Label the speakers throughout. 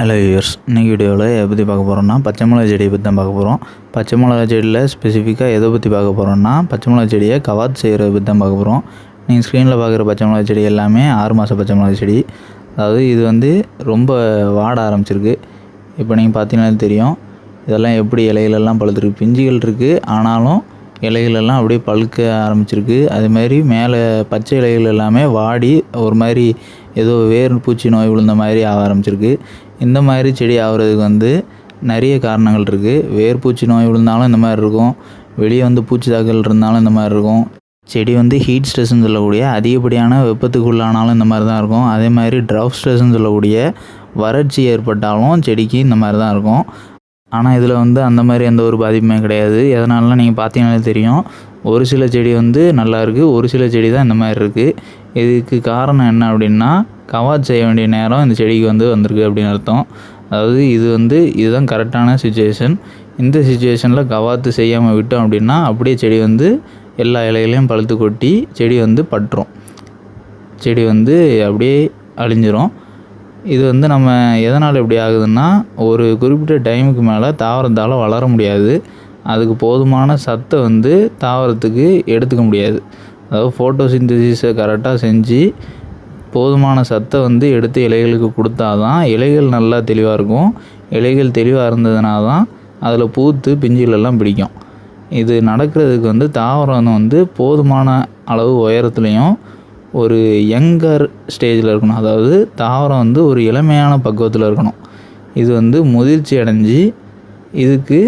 Speaker 1: Hello yours இன்றைக்கி வீடியோவில் எதை பற்றி பார்க்க போகிறோம்னா பச்சை மிளகா செடியை பற்றி தான் பார்க்க போகிறோம் பச்சை மிளகா செடியில் ஸ்பெசிஃபிக்காக எதை பற்றி பார்க்க போகிறோம்னா பச்சை மிளகா செடியை கவாத் செய்கிறத பற்றி தான் பார்க்க போகிறோம் நீங்கள் ஸ்க்ரீனில் பார்க்குற பச்சை மிளகா செடி எல்லாமே ஆறு மாத பச்சை மிளகா செடி. அதாவது இது வந்து ரொம்ப வாட ஆரம்பிச்சிருக்கு. இப்போ நீங்கள் பார்த்தீங்கன்னா தெரியும். இதெல்லாம் எப்படி இலைகளெல்லாம் பழுத்துருக்கு. பிஞ்சுகள் இருக்குது ஆனாலும் இலைகளெல்லாம் அப்படியே பழுக்க ஆரம்பிச்சிருக்கு. அது மாதிரி மேலே பச்சை இலைகள் எல்லாமே வாடி ஒரு மாதிரி ஏதோ வேர் பூச்சி நோய் விழுந்த மாதிரி ஆக ஆரம்பிச்சிருக்கு. இந்த மாதிரி செடி ஆகுறதுக்கு வந்து நிறைய காரணங்கள் இருக்குது வேர்பூச்சி நோய் விழுந்தாலும் இந்த மாதிரி இருக்கும். வெளியே வந்து பூச்சி தாக்கல் இருந்தாலும் இந்த மாதிரி இருக்கும். செடி வந்து ஹீட் ஸ்ட்ரெஸ்ன்னு சொல்லக்கூடிய அதிகப்படியான வெப்பத்துக்குள்ளானாலும் இந்த மாதிரி தான் இருக்கும். அதே மாதிரி ட்ரவ் ஸ்ட்ரெஸ்ன்னு சொல்லக்கூடிய வறட்சி ஏற்பட்டாலும் செடிக்கு இந்த மாதிரி தான் இருக்கும். ஆனால் இதில் வந்து அந்த மாதிரி எந்த ஒரு பாதிப்புமே கிடையாது. எதனாலலாம் நீங்கள் பார்த்தீங்கன்னாலே தெரியும். ஒரு சில செடி வந்து நல்லா இருக்குது ஒரு சில செடி தான் இந்த மாதிரி இருக்குது இதுக்கு காரணம் என்ன அப்படின்னா கவாத் செய்ய வேண்டிய நேரம் இந்த செடிக்கு வந்து வந்திருக்கு அப்படின்னு அர்த்தம். அதாவது இது வந்து இதுதான் கரெக்டான சுச்சுவேஷன் இந்த சுச்சுவேஷனில் கவாத்து செய்யாமல் விட்டோம் அப்படின்னா அப்படியே செடி வந்து எல்லா இலைகளையும் பழுத்து கொட்டி செடி வந்து பட்டுரும். செடி வந்து அப்படியே அழிஞ்சிரும். இது வந்து நம்ம எதனால் இப்படி ஆகுதுன்னா ஒரு குறிப்பிட்ட டைமுக்கு மேலே தாவரத்தால் வளர முடியாது. அதுக்கு போதுமான சத்தை வந்து தாவரத்துக்கு எடுத்துக்க முடியாது. அதாவது ஃபோட்டோசிந்தசிஸை கரெக்டாக செஞ்சு போதுமான சத்தை வந்து எடுத்து இலைகளுக்கு கொடுத்தா தான் இலைகள் நல்லா தெளிவாக இருக்கும். இலைகள் தெளிவாக இருந்ததுனா தான் அதில் பூத்து பிஞ்சுகளெல்லாம் பிடிக்கும். இது நடக்கிறதுக்கு வந்து தாவரம் வந்து போதுமான அளவு உயரத்துலையும் ஒரு யங்கர் ஸ்டேஜில் இருக்கணும். அதாவது தாவரம் வந்து ஒரு இளமையான பக்குவத்தில் இருக்கணும். இது வந்து முதிர்ச்சி அடைஞ்சு இதுக்கு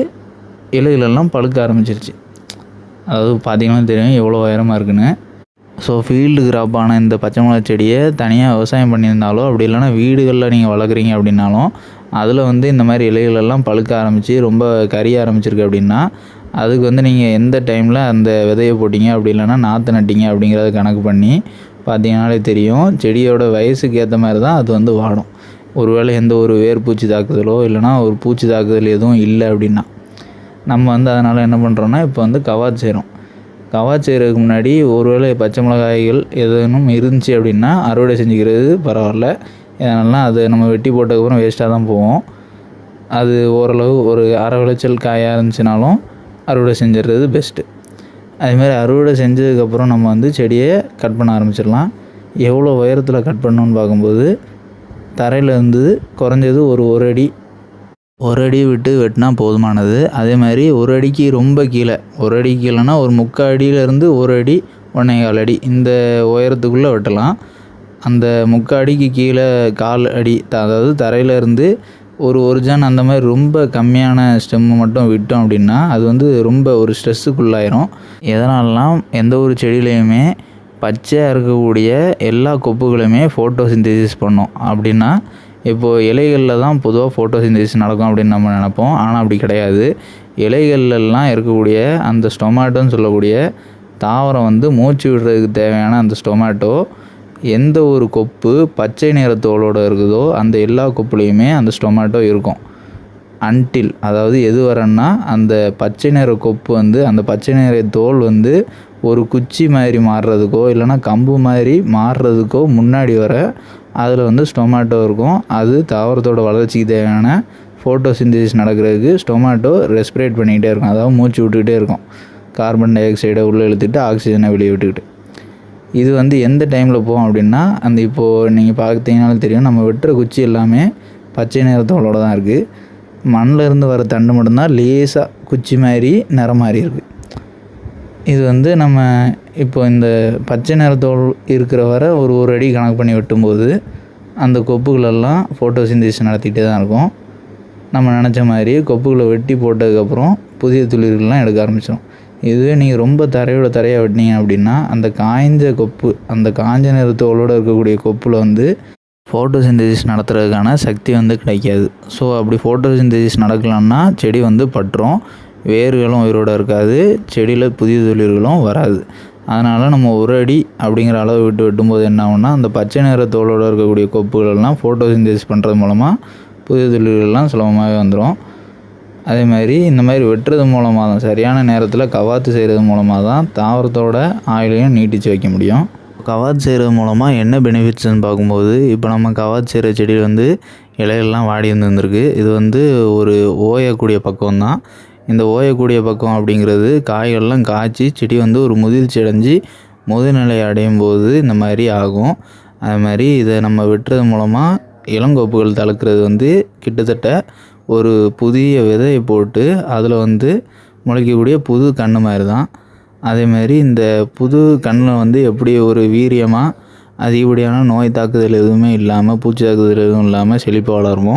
Speaker 1: இலைகளெல்லாம் பழுக்க ஆரம்பிச்சிருச்சு. அதாவது பார்த்தீங்கன்னா தெரியும் எவ்வளோ உயரமாக இருக்குன்னு. ஸோ ஃபீல்டு கிராப்பான இந்த பச்சை மிளகா செடியை தனியாக விவசாயம் பண்ணியிருந்தாலோ அப்படி இல்லைன்னா வீடுகளில் நீங்கள் வளர்க்குறீங்க அப்படின்னாலும் அதில் வந்து இந்த மாதிரி இலைகளெல்லாம் பழுக்க ஆரம்பித்து ரொம்ப கரிய ஆரம்பிச்சிருக்கு அப்படின்னா அதுக்கு வந்து நீங்கள் எந்த டைமில் அந்த விதையை போட்டிங்க அப்படி இல்லைன்னா நாற்று நட்டிங்க அப்படிங்கிறத கணக்கு பண்ணி பார்த்தீங்கனாலே தெரியும். செடியோட வயசுக்கு ஏற்ற மாதிரி தான் அது வந்து வாடும். ஒருவேளை எந்த ஒரு வேர் பூச்சி தாக்குதலோ இல்லைனா ஒரு பூச்சி தாக்குதல் எதுவும் இல்லை அப்படின்னா நம்ம வந்து அதனால் என்ன பண்ணுறோன்னா இப்போ வந்து கவாத் செய்கிறோம் கவாத் செய்கிறதுக்கு முன்னாடி ஒருவேளை பச்சை மிளகாய்கள் எதுவும் இருந்துச்சு அப்படின்னா அறுவடை செஞ்சுக்கிறது பரவாயில்ல. ஏன்னா அது நம்ம வெட்டி போட்டதுக்கப்புறம் வேஸ்ட்டாக தான் போவோம் அது ஓரளவு ஒரு அரை விளைச்சல் காயாக இருந்துச்சுனாலும் அறுவடை செஞ்சிடுறது பெஸ்ட்டு அதுமாரி அறுவடை செஞ்சதுக்கப்புறம் நம்ம வந்து செடியை கட் பண்ண ஆரம்பிச்சிடலாம். எவ்வளோ உயரத்தில் கட் பண்ணணும்னு பார்க்கும்போது தரையிலேருந்து குறைஞ்சது ஒரு ஒரு அடி ஒரு அடி விட்டு வெட்டினா போதுமானது. அதே மாதிரி ஒரு அடிக்கு ரொம்ப கீழே. ஒரு அடி கீழேனா ஒரு முக்கால் அடியிலேருந்து ஒரு அடி ஒன்றே கால் அடி. இந்த உயரத்துக்குள்ளே வெட்டலாம். அந்த முக்கால் அடிக்கு கீழே கால் அடி அதாவது தரையிலேருந்து ஒரு ஒரு ஜான் அந்த மாதிரி ரொம்ப கம்மியான ஸ்டெம்மு மட்டும் விட்டோம் அப்படின்னா அது வந்து ரொம்ப ஒரு ஸ்ட்ரெஸ்ஸுக்குள்ளாயிரும். எதனாலலாம்? எந்த ஒரு செடியிலையுமே பச்சையாக இருக்கக்கூடிய எல்லா கொப்புகளுமே ஃபோட்டோ சிந்தசிஸ் பண்ணும். அப்படின்னா இப்போது இலைகளில் தான் பொதுவாக ஃபோட்டோ சிந்தசிஸ் நடக்கும் அப்படின்னு நம்ம நினப்போம். ஆனால் அப்படி கிடையாது. இலைகள்லாம் இருக்கக்கூடிய அந்த ஸ்டொமேட்டோன்னு சொல்லக்கூடிய தாவரம் வந்து மூச்சு விடுறதுக்கு தேவையான அந்த ஸ்டொமேட்டோ எந்த ஒரு கொப்பு பச்சை நிற தோலோடு இருக்குதோ அந்த எல்லா கொப்புலேயுமே அந்த ஸ்டொமேட்டோ இருக்கும். அன்டில் அதாவது எது வரன்னா அந்த பச்சை நிற கொப்பு வந்து அந்த பச்சை நிற தோல் வந்து ஒரு குச்சி மாதிரி மாறுறதுக்கோ இல்லைனா கம்பு மாதிரி மாறுறதுக்கோ முன்னாடி வர அதில் வந்து ஸ்டொமேட்டோ இருக்கும். அது தாவரத்தோட வளர்ச்சிக்கு தேவையான ஃபோட்டோ சிந்தசிஸ் நடக்கிறதுக்கு ஸ்டொமேட்டோ ரெஸ்பிரேட் பண்ணிக்கிட்டே இருக்கும். அதாவது மூச்சு விட்டுக்கிட்டே இருக்கும். கார்பன் டை ஆக்சைடை உள்ளே இழுத்துட்டு ஆக்சிஜனை வெளியே விட்டுக்கிட்டு. இது வந்து எந்த டைமில் போகும் அப்படின்னா அந்த இப்போது நீங்கள் பார்த்தீங்கனாலும் தெரியும். நம்ம வெட்டுற குச்சி எல்லாமே பச்சை நிறத்தோட தான் இருக்குது மண்ணில் இருந்து வர தண்டு மட்டும்தான் லேசாக குச்சி மாதிரி நிறம் மாதிரி இருக்குது இது வந்து நம்ம இப்போ இந்த பச்சை நிறத்தோல் இருக்கிற வரை ஒரு ஒரு அடி கணக்கு பண்ணி வெட்டும்போது அந்த கொப்புகளெல்லாம் ஃபோட்டோ சிந்தசிஸ் நடத்திக்கிட்டே தான் இருக்கும். நம்ம நினச்ச மாதிரி கொப்புகளை வெட்டி போட்டதுக்கப்புறம் புதிய துளிர்கள்லாம் எடுக்க ஆரம்பிச்சிடும் இதுவே நீங்கள் ரொம்ப தரையோட தரையாக வெட்டினீங்க அப்படின்னா அந்த காய்ஞ்ச கொப்பு அந்த காஞ்ச நிறத்தோலோடு இருக்கக்கூடிய கொப்பில் வந்து ஃபோட்டோ சிந்தசிஸ் நடத்துறதுக்கான சக்தி வந்து கிடைக்காது. ஸோ அப்படி ஃபோட்டோ சிந்தசிஸ் நடக்கலன்னா செடி வந்து பற்றும் வேர்களும் உயிரோடு இருக்காது. செடியில் புதிய துளிர்களும் வராது. அதனால் நம்ம ஒரு அடி அப்படிங்கிற அளவு விட்டு வெட்டும்போது என்ன ஆகும்னா அந்த பச்சை நிற தோலோடு இருக்கக்கூடிய கொப்புகளெல்லாம் ஃபோட்டோ சிந்தசிஸ் பண்ணுறது மூலமாக புதிய தொழில்கள்லாம் சுலபமாகவே வந்துடும் அதே மாதிரி இந்த மாதிரி வெட்டுறது மூலமாக தான் சரியான நேரத்தில் கவாத்து செய்கிறது மூலமாக தான் தாவரத்தோட ஆயிலையும் நீட்டிச்சு வைக்க முடியும். கவாத் செய்கிறது மூலமாக என்ன பெனிஃபிட்ஸ்னு பார்க்கும்போது இப்போ நம்ம கவாத் செய்கிற செடி வந்து இலையெல்லாம் வாடி இருந்திருக்கு இது வந்து ஒரு ஓயக்கூடிய பக்கம் தான் இந்த ஓயக்கூடிய பக்கம் அப்படிங்கிறது காய்கள்லாம் காய்ச்சி செடி வந்து ஒரு முதிர்ச்சி அடைஞ்சு முதுநிலை அடையும் போது இந்த மாதிரி ஆகும். அது மாதிரி இதை நம்ம வெட்டுறது மூலமாக இளங்கோப்புகள் தளர்க்குறது வந்து கிட்டத்தட்ட ஒரு புதிய விதையை போட்டு அதில் வந்து முளைக்கக்கூடிய புது கன்று மாதிரி தான். அதேமாரி இந்த புது கண்ணில் வந்து எப்படி ஒரு வீரியமாக அதிகப்படியான நோய் தாக்குதல் எதுவுமே இல்லாமல் பூச்சி தாக்குதல் எதுவும் இல்லாமல் செழிப்பாக வளருமோ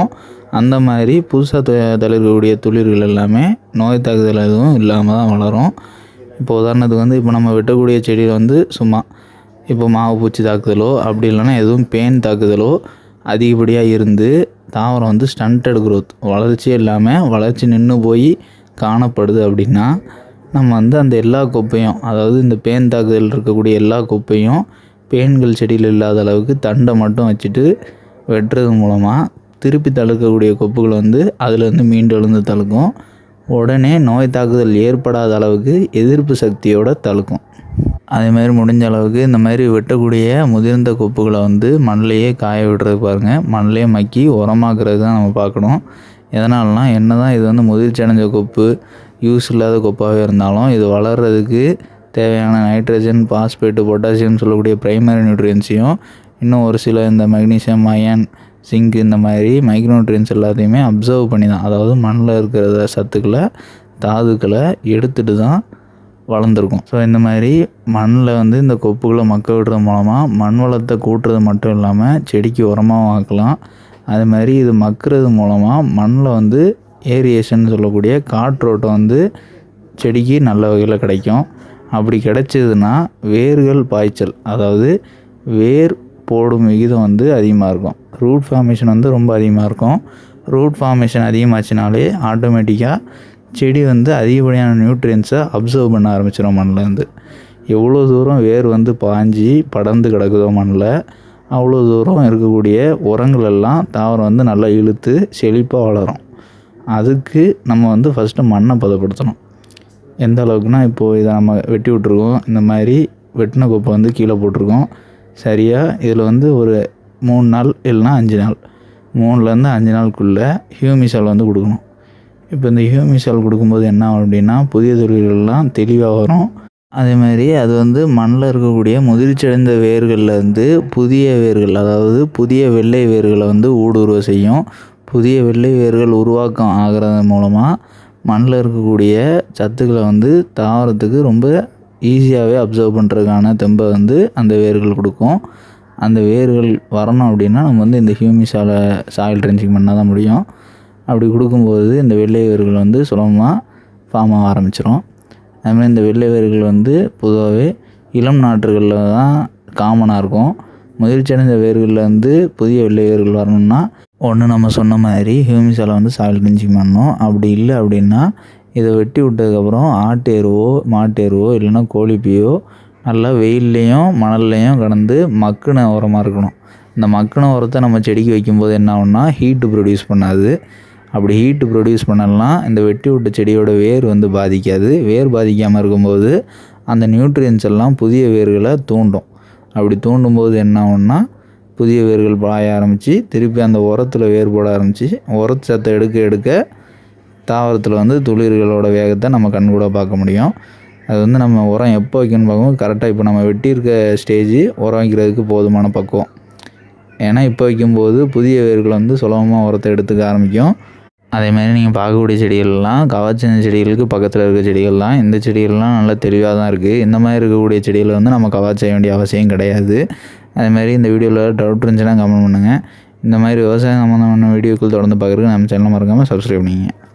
Speaker 1: அந்த மாதிரி புதுசாக த தளிர்க்கக்கூடிய துளிர்கள் எல்லாமே நோய் தாக்குதல் எதுவும் இல்லாமல் தான் வளரும். இப்போ உதாரணத்துக்கு வந்து இப்போ நம்ம வெட்டக்கூடிய செடியில் வந்து சும்மா இப்போ மாவு பூச்சி தாக்குதலோ அப்படி இல்லைன்னா எதுவும் பேன் தாக்குதலோ அதிகப்படியாக இருந்து தாவரம் வந்து ஸ்டண்டட் க்ரோத் வளர்ச்சியே இல்லாமல் வளர்ச்சி நின்று போய் காணப்படுது அப்படின்னா நம்ம வந்து அந்த எல்லா குப்பையும் அதாவது இந்த பேன் தாக்குதல் இருக்கக்கூடிய எல்லா குப்பையும் பேன்கள் செடியில் இல்லாத அளவுக்கு தண்டை மட்டும் வச்சுட்டு வெட்டுறது மூலமாக திருப்பி தழுக்கக்கூடிய கொப்புகள் வந்து அதுலேருந்து மீண்டு எழுந்து தழுக்கும். உடனே நோய் தாக்குதல் ஏற்படாத அளவுக்கு எதிர்ப்பு சக்தியோடு தழுக்கும். அதேமாதிரி முடிஞ்ச அளவுக்கு இந்த மாதிரி வெட்டக்கூடிய முதிர்ந்த கொப்புகளை வந்து மண்ணிலேயே காய விடுறது பாருங்கள் மண்ணிலே மக்கி உரமாக்குறது தான் நம்ம பார்க்கணும். எதனாலனா என்ன தான் இது வந்து முதிர்ச்சி அடைஞ்ச கொப்பு யூஸ் இல்லாத கொப்பாகவே இருந்தாலும் இது வளர்கிறதுக்கு தேவையான நைட்ரஜன் பாஸ்பேட்டு பொட்டாசியம் சொல்லக்கூடிய ப்ரைமரி நியூட்ரியன்ஸையும் இன்னும் ஒரு சில இந்த மெக்னீசியம் அயன் சிங்க் இந்த மாதிரி மைக்ரோநியூட்ரியன்ஸ் எல்லாத்தையுமே அப்சர்வ் பண்ணி தான் அதாவது மண்ணில் இருக்கிற சத்துக்களை தாதுக்களை எடுத்துகிட்டு தான் வளர்ந்துருக்கும். ஸோ இந்த மாதிரி மண்ணில் வந்து இந்த கொப்புகளை மக்க விடுறது மூலமாக மண் வளத்தை கூட்டுறது மட்டும் இல்லாமல் செடிக்கு உரமாக ஆக்கலாம். அது மாதிரி இது மக்கிறது மூலமாக மண்ணில் வந்து ஏரியேஷன் சொல்லக்கூடிய காற்றோட்டம் வந்து செடிக்கு நல்ல வகையில் கிடைக்கும். அப்படி கிடைச்சதுன்னா வேர்கள் பாய்ச்சல் அதாவது வேர் போடும் விகிதம் வந்து அதிகமாக இருக்கும். ரூட் ஃபார்மேஷன் வந்து ரொம்ப அதிகமாக இருக்கும். ரூட் ஃபார்மேஷன் அதிகமாச்சுனாலே ஆட்டோமேட்டிக்காக செடி வந்து அதிகப்படியான நியூட்ரியன்ஸை அப்சர்வ் பண்ண ஆரம்பிச்சிடும் மண்ணிலேருந்து எவ்வளோ தூரம் வேர் வந்து பாஞ்சி படர்ந்து கிடக்குதோ மண்ணில் அவ்வளோ தூரம் இருக்கக்கூடிய உரங்கள் எல்லாம் தாவரம் வந்து நல்லா இழுத்து செழிப்பாக வளரும். அதுக்கு நம்ம வந்து ஃபஸ்ட்டு மண்ணை பதப்படுத்தணும். எந்த அளவுக்குனா இப்போது இதை நம்ம வெட்டி விட்ருக்கோம் இந்த மாதிரி வெட்டின குப்பை வந்து கீழே போட்டிருக்கோம். சரியாக இதில் வந்து ஒரு மூணு நாள் இல்லைனா அஞ்சு நாள். மூணுலேருந்து அஞ்சு நாளுக்குள்ளே ஹியூமிசால் வந்து கொடுக்கணும். இப்போ இந்த ஹியூமிசால் கொடுக்கும்போது என்ன ஆகும் அப்படின்னா புதிய தொழில்கள்லாம் தெளிவாக வரும். அதே மாதிரி அது வந்து மண்ணில் இருக்கக்கூடிய முதிர்ச்சியடைந்த வேர்கள்லேருந்து புதிய வேர்கள் அதாவது புதிய வெள்ளை வேர்களை வந்து ஊடுருவ செய்யும். புதிய வெள்ளை வேர்கள் உருவாக்கம் ஆகிறது மூலமாக மண்ணில் இருக்கக்கூடிய சத்துக்களை வந்து தாவரத்துக்கு ரொம்ப ஈஸியாகவே அப்சர்வ் பண்ணுறதுக்கான தெம்பை வந்து அந்த வேர்கள் கொடுக்கும். அந்த வேர்கள் வரணும் அப்படின்னா நம்ம வந்து இந்த ஹியூமிஸால் சாயில் ட்ரென்ச்சிங் பண்ணால் தான் முடியும். அப்படி கொடுக்கும்போது இந்த வெள்ளை வேர்கள் வந்து சுலபமாக ஃபார்ம் ஆக ஆரம்பிச்சிடும் அதுமாதிரி இந்த வெள்ளை வேர்கள் வந்து பொதுவாகவே இளம் நாற்றுகளில் தான் காமனாக இருக்கும். முதிர்ச்சி அடைந்த வேர்களில் வந்து புதிய வெள்ளை வேர்கள் வரணும்னா ஒன்று நம்ம சொன்ன மாதிரி ஹியூமிஸால் வந்து சாயில் ட்ரென்ச்சிங் பண்ணணும். அப்படி இல்லை அப்படின்னா இதை வெட்டி விட்டதுக்கப்புறம் ஆட்டு எருவோ மாட்டு எருவோ இல்லைன்னா கோழிப்பியோ நல்லா வெயில்லையும் மணல்லையும் கடந்து மக்குன உரமாக இருக்கணும். இந்த மக்குன உரத்தை நம்ம செடிக்கு வைக்கும்போது என்ன ஆகும்னா ஹீட்டு ப்ரொடியூஸ் பண்ணாது. அப்படி ஹீட்டு ப்ரொடியூஸ் பண்ணலாம் இந்த வெட்டி விட்ட செடியோட வேர் வந்து பாதிக்காது. வேர் பாதிக்காமல் இருக்கும்போது அந்த நியூட்ரியன்ஸ் எல்லாம் புதிய வேர்களை தூண்டும். அப்படி தூண்டும் போது என்ன ஆகும்னா புதிய வேர்கள் பாய ஆரம்பித்து திருப்பி அந்த உரத்தில் வேர் போட ஆரம்பித்து உரத்து சத்தை எடுக்க எடுக்க தாவரத்தில் வந்து துளிர்களோட வேகத்தை நம்ம கண்கூட பார்க்க முடியும். அது வந்து நம்ம உரம் எப்போ வைக்கணும்னு பார்க்கும்போது கரெக்டாக இப்போ நம்ம வெட்டியிருக்க ஸ்டேஜ் உரம் வைக்கிறதுக்கு போதுமான பக்குவம். ஏன்னா இப்போ வைக்கும்போது புதிய வேர்கள் வந்து சுலபமாக உரத்தை எடுத்துக்க ஆரம்பிக்கும். அதேமாதிரி நீங்கள் பார்க்கக்கூடிய செடிகள்லாம் கவாச்சந்த செடிகளுக்கு பக்கத்தில் இருக்க செடிகள்லாம் இந்த செடிகள்லாம் நல்லா தெளிவாக தான் இருக்குது இந்த மாதிரி இருக்கக்கூடிய செடிகளை வந்து நம்ம கவாச்ச செய்ய வேண்டிய அவசியம் கிடையாது. அதேமாதிரி இந்த வீடியோவில் டவுட் இருந்துச்சுன்னா கமெண்ட் பண்ணுங்கள் இந்த மாதிரி விவசாயம் சம்மந்தமான வீடியோக்கள் தொடர்ந்து பார்க்குறதுக்கு நம்ம சேனல் மறக்காமல் சப்ஸ்கிரைப் பண்ணிங்க